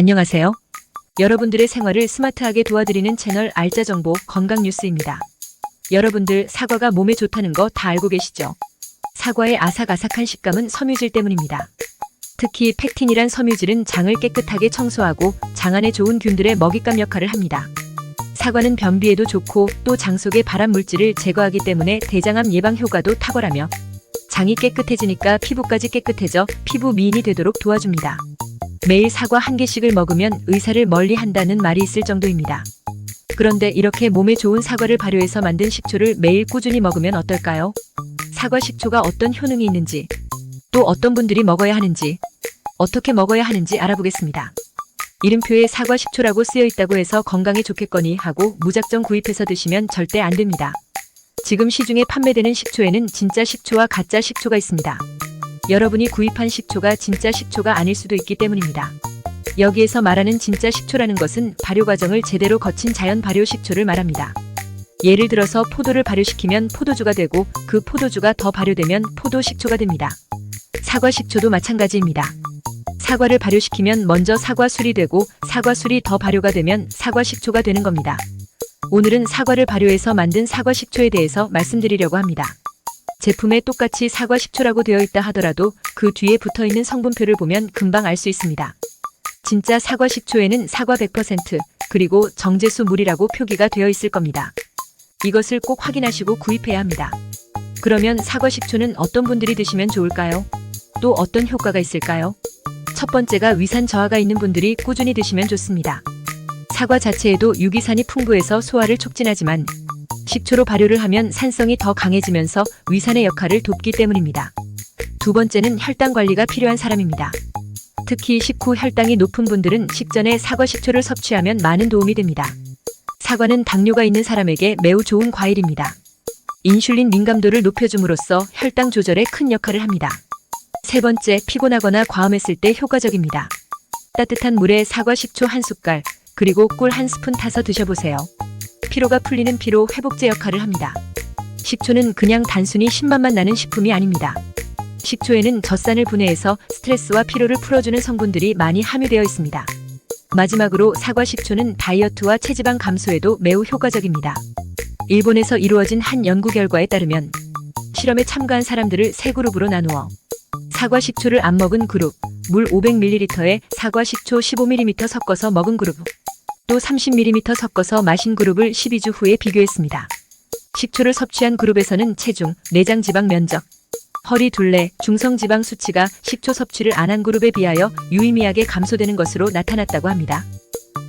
안녕하세요. 여러분들의 생활을 스마트하게 도와드리는 채널 알짜 정보 건강 뉴스입니다. 여러분들 사과가 몸에 좋다는 거 다 알고 계시죠? 사과의 아삭아삭한 식감은 섬유질 때문입니다. 특히 팩틴이란 섬유질은 장을 깨끗하게 청소하고 장 안에 좋은 균들의 먹잇감 역할을 합니다. 사과는 변비에도 좋고 또 장 속의 발암 물질을 제거하기 때문에 대장암 예방 효과도 탁월하며 장이 깨끗해지니까 피부까지 깨끗해져 피부 미인이 되도록 도와줍니다. 매일 사과 한 개씩을 먹으면 의사를 멀리 한다는 말이 있을 정도입니다. 그런데 이렇게 몸에 좋은 사과를 발효해서 만든 식초를 매일 꾸준히 먹으면 어떨까요? 사과 식초가 어떤 효능이 있는지, 또 어떤 분들이 먹어야 하는지, 어떻게 먹어야 하는지 알아보겠습니다. 이름표에 사과 식초라고 쓰여 있다고 해서 건강에 좋겠거니 하고 무작정 구입해서 드시면 절대 안 됩니다. 지금 시중에 판매되는 식초에는 진짜 식초와 가짜 식초가 있습니다. 여러분이 구입한 식초가 진짜 식초가 아닐 수도 있기 때문입니다. 여기에서 말하는 진짜 식초라는 것은 발효 과정을 제대로 거친 자연 발효 식초를 말합니다. 예를 들어서 포도를 발효시키면 포도주가 되고 그 포도주가 더 발효되면 포도 식초가 됩니다. 사과 식초도 마찬가지입니다. 사과를 발효시키면 먼저 사과술이 되고 사과술이 더 발효가 되면 사과 식초가 되는 겁니다. 오늘은 사과를 발효해서 만든 사과 식초에 대해서 말씀드리려고 합니다. 제품에 똑같이 사과 식초라고 되어 있다 하더라도 그 뒤에 붙어 있는 성분표를 보면 금방 알 수 있습니다. 진짜 사과 식초에는 사과 100% 그리고 정제수 물이라고 표기가 되어 있을 겁니다. 이것을 꼭 확인하시고 구입해야 합니다. 그러면 사과 식초는 어떤 분들이 드시면 좋을까요? 또 어떤 효과가 있을까요? 첫 번째가 위산 저하가 있는 분들이 꾸준히 드시면 좋습니다. 사과 자체에도 유기산이 풍부해서 소화를 촉진하지만 식초로 발효를 하면 산성이 더 강해지면서 위산의 역할을 돕기 때문입니다. 두 번째는 혈당 관리가 필요한 사람입니다. 특히 식후 혈당이 높은 분들은 식전에 사과 식초를 섭취하면 많은 도움이 됩니다. 사과는 당뇨가 있는 사람에게 매우 좋은 과일입니다. 인슐린 민감도를 높여줌으로써 혈당 조절에 큰 역할을 합니다. 세 번째, 피곤하거나 과음했을 때 효과적입니다. 따뜻한 물에 사과 식초 한 숟갈, 그리고 꿀 한 스푼 타서 드셔보세요. 피로가 풀리는 피로 회복제 역할을 합니다. 식초는 그냥 단순히 신맛만 나는 식품이 아닙니다. 식초에는 젖산을 분해해서 스트레스와 피로를 풀어주는 성분들이 많이 함유되어 있습니다. 마지막으로 사과 식초는 다이어트와 체지방 감소에도 매우 효과적입니다. 일본에서 이루어진 한 연구 결과에 따르면 실험에 참가한 사람들을 세 그룹으로 나누어 사과 식초를 안 먹은 그룹, 물 500ml에 사과 식초 15ml 섞어서 먹은 그룹, 또 30ml 섞어서 마신 그룹을 12주 후에 비교했습니다. 식초를 섭취한 그룹에서는 체중, 내장 지방 면적, 허리 둘레, 중성 지방 수치가 식초 섭취를 안 한 그룹에 비하여 유의미하게 감소되는 것으로 나타났다고 합니다.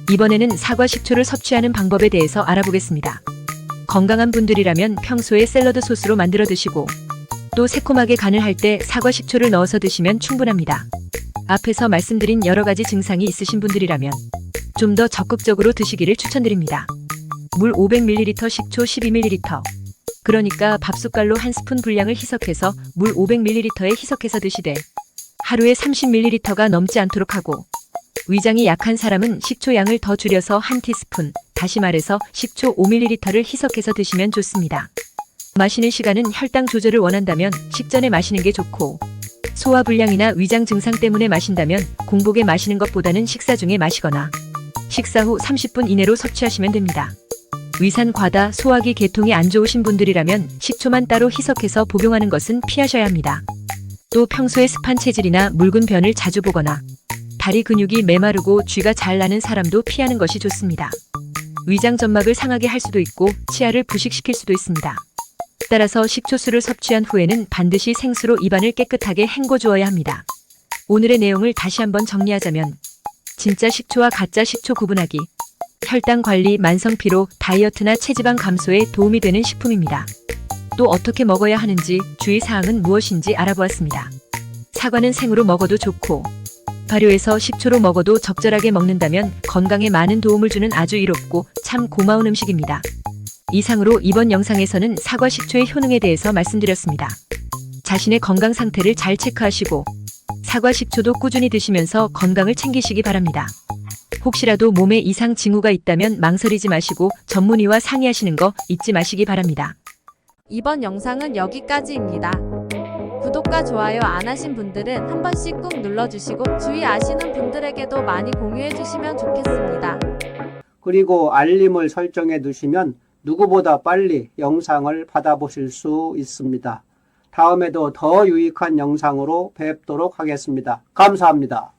이번에는 사과 식초를 섭취하는 방법에 대해서 알아보겠습니다. 건강한 분들이라면 평소에 샐러드 소스로 만들어 드시고 또 새콤하게 간을 할 때 사과 식초를 넣어서 드시면 충분합니다. 앞에서 말씀드린 여러 가지 증상이 있으신 분들이라면 좀 더 적극적으로 드시기를 추천드립니다. 물 500ml 식초 12ml 그러니까 밥숟갈로 한 스푼 분량을 희석해서 물 500ml에 희석해서 드시되 하루에 30ml가 넘지 않도록 하고 위장이 약한 사람은 식초 양을 더 줄여서 한 티스푼, 다시 말해서 식초 5ml를 희석해서 드시면 좋습니다. 마시는 시간은 혈당 조절을 원한다면 식전에 마시는 게 좋고 소화 불량이나 위장 증상 때문에 마신다면 공복에 마시는 것보다는 식사 중에 마시거나 식사 후 30분 이내로 섭취하시면 됩니다. 위산 과다, 소화기 계통이 안 좋으신 분들이라면 식초만 따로 희석해서 복용하는 것은 피하셔야 합니다. 또 평소에 습한 체질이나 묽은 변을 자주 보거나 다리 근육이 메마르고 쥐가 잘 나는 사람도 피하는 것이 좋습니다. 위장 점막을 상하게 할 수도 있고 치아를 부식시킬 수도 있습니다. 따라서 식초수를 섭취한 후에는 반드시 생수로 입안을 깨끗하게 헹궈 주어야 합니다. 오늘의 내용을 다시 한번 정리하자면 진짜 식초와 가짜 식초 구분하기 혈당 관리, 만성 피로, 다이어트나 체지방 감소에 도움이 되는 식품입니다. 또 어떻게 먹어야 하는지 주의 사항은 무엇인지 알아보았습니다. 사과는 생으로 먹어도 좋고 발효해서 식초로 먹어도 적절하게 먹는다면 건강에 많은 도움을 주는 아주 이롭고 참 고마운 음식입니다. 이상으로 이번 영상에서는 사과 식초의 효능에 대해서 말씀드렸습니다. 자신의 건강 상태를 잘 체크하시고 사과 식초도 꾸준히 드시면서 건강을 챙기시기 바랍니다. 혹시라도 몸에 이상 징후가 있다면 망설이지 마시고 전문의와 상의하시는 거 잊지 마시기 바랍니다. 이번 영상은 여기까지입니다. 구독과 좋아요 안 하신 분들은 한 번씩 꾹 눌러주시고 주위 아시는 분들에게도 많이 공유해 주시면 좋겠습니다. 그리고 알림을 설정해 두시면 누구보다 빨리 영상을 받아보실 수 있습니다. 다음에도 더 유익한 영상으로 뵙도록 하겠습니다. 감사합니다.